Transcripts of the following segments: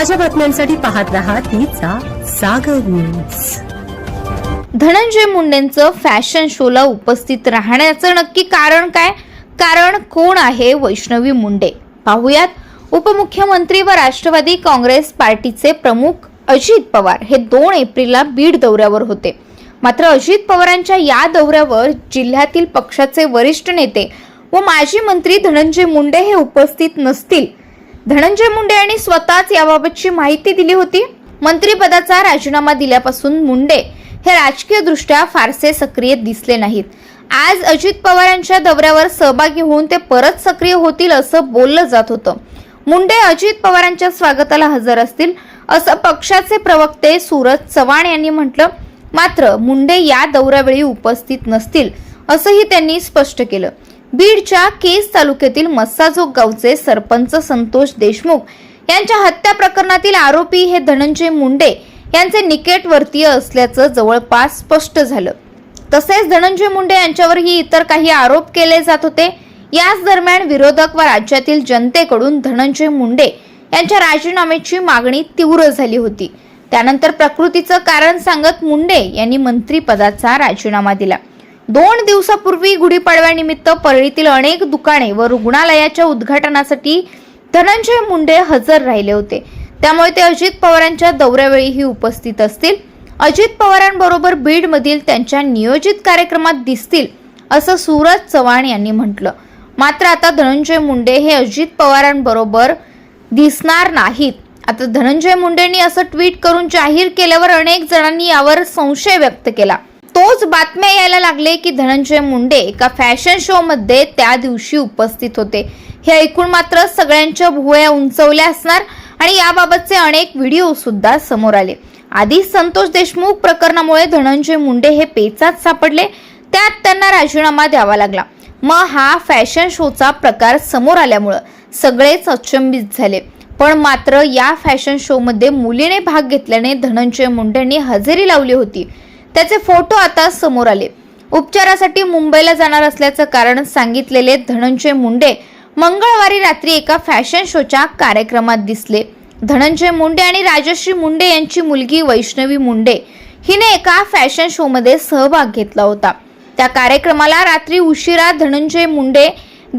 ताज्या बातम्यांसाठी पाहत रहा तिचा सागर न्यूज धनंजय मुंडेंचं फॅशन शोला उपस्थित राहण्याचं नक्की कारण काय? कारण कोण आहे वैष्णवी मुंडे? पाहुयात. उपमुख्यमंत्री व राष्ट्रवादी काँग्रेस पार्टीचे प्रमुख अजित पवार हे दोन एप्रिलला बीड दौऱ्यावर होते. मात्र अजित पवारांच्या या दौऱ्यावर जिल्ह्यातील पक्षाचे वरिष्ठ नेते व माजी मंत्री धनंजय मुंडे हे उपस्थित नसतील. धनंजय मुंडे यांनी स्वतःच याबाबतची माहिती दिली होती. मंत्रिपदाचा राजीनामा दिल्यापासून मुंडे हे राजकीयदृष्ट्या फारसे सक्रिय दिसले नाहीत. आज अजित पवारांच्या दौऱ्यावर सहभागी होऊन ते परत सक्रिय होतील असं बोललं जात होतं. मुंडे अजित पवारांच्या स्वागताला हजर असतील असं पक्षाचे प्रवक्ते सूरज चव्हाण यांनी म्हटलं. मात्र मुंडे या दौऱ्यावेळी उपस्थित नसतील असंही त्यांनी स्पष्ट केलं. बीडच्या केस तालुक्यातील मस्साजोग गावचे सरपंच संतोष देशमुख यांच्या हत्या प्रकरणातील आरोपी हे धनंजय मुंडे यांचे निकटवर्तीय असल्याचं जवळपास स्पष्ट झालं. तसेच धनंजय मुंडे यांच्यावरही इतर काही आरोप केले जात होते. याच दरम्यान विरोधक व राज्यातील जनतेकडून धनंजय मुंडे यांच्या राजीनाम्याची मागणी तीव्र झाली होती. त्यानंतर प्रकृतीचं कारण सांगत मुंडे यांनी मंत्रीपदाचा राजीनामा दिला. दोन दिवसापूर्वी गुढीपाडव्यानिमित्त परळीतील अनेक दुकाने व रुग्णालयाच्या उद्घाटनासाठी धनंजय मुंडे हजर राहिले होते. त्यामुळे ते अजित पवारांच्या दौऱ्यावेळीही उपस्थित असतील. अजित पवारांबरोबर बीडमधील त्यांच्या नियोजित कार्यक्रमात दिसतील असं सूरज चव्हाण यांनी म्हटलं. मात्र आता धनंजय मुंडे हे अजित पवारांबरोबर दिसणार नाहीत. आता धनंजय मुंडेंनी असं ट्विट करून जाहीर केल्यावर अनेक जणांनी यावर संशय व्यक्त केला. तोच बातम्या यायला लागले की धनंजय मुंडे एका फॅशन शो मध्ये त्या दिवशी उपस्थित होते. हे ऐकून मात्र सगळ्यांच्या भुवया उंचवल्या असणार आणि याबाबतचे अनेक व्हिडिओ सुद्धा समोर आले. आधी संतोष देशमुख प्रकरणामुळे धनंजय मुंडे हे पेचात सापडले त्यात त्यांना राजीनामा द्यावा लागला. मग हा फॅशन शोचा प्रकार समोर आल्यामुळं सगळेच अचंबित झाले. पण मात्र या फॅशन शो मध्ये मुलीने भाग घेतल्याने धनंजय मुंडेंनी हजेरी लावली होती. त्याचे फोटो आता समोर आले. उपचारासाठी मुंबईला जाणार असल्याचं कारण सांगितलेले धनंजय मुंडे मंगळवारी रात्री एका फॅशन शोच्या कार्यक्रमात दिसले. धनंजय मुंडे आणि राजश्री मुंडे यांची मुलगी वैष्णवी मुंडे हिने एका फॅशन शोमध्ये सहभाग घेतला होता. त्या कार्यक्रमाला रात्री उशिरा Dhananjay Munde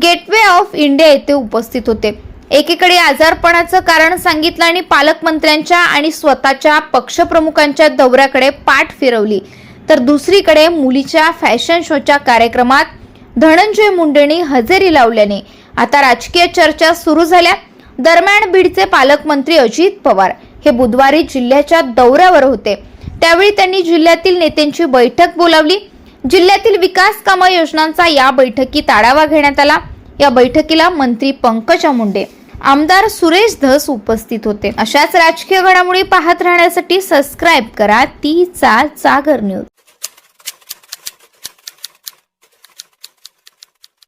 gateway of India येथे उपस्थित होते. एकीकडे आजारपणाचं कारण सांगितलं आणि पालकमंत्र्यांच्या आणि स्वतःच्या पक्षप्रमुखांच्या दौऱ्याकडे पाठ फिरवली. तर दुसरीकडे मुलीच्या फॅशन शोच्या कार्यक्रमात धनंजय मुंडेंनी हजेरी लावल्याने आता राजकीय चर्चा सुरू झाल्या. दरम्यान बीडचे पालकमंत्री अजित पवार हे बुधवारी जिल्ह्याच्या दौऱ्यावर होते. त्यावेळी त्यांनी जिल्ह्यातील नेत्यांची बैठक बोलावली. जिल्ह्यातील विकास कामं योजनांचा या बैठकीत आढावा घेण्यात आला. या बैठकीला मंत्री पंकजा मुंडे आमदार सुरेश धस उपस्थित होते. अशाच राजकीय घडामोडी पाहत राहण्यासाठी सबस्क्राईब करा. ती चा जागर न्यूज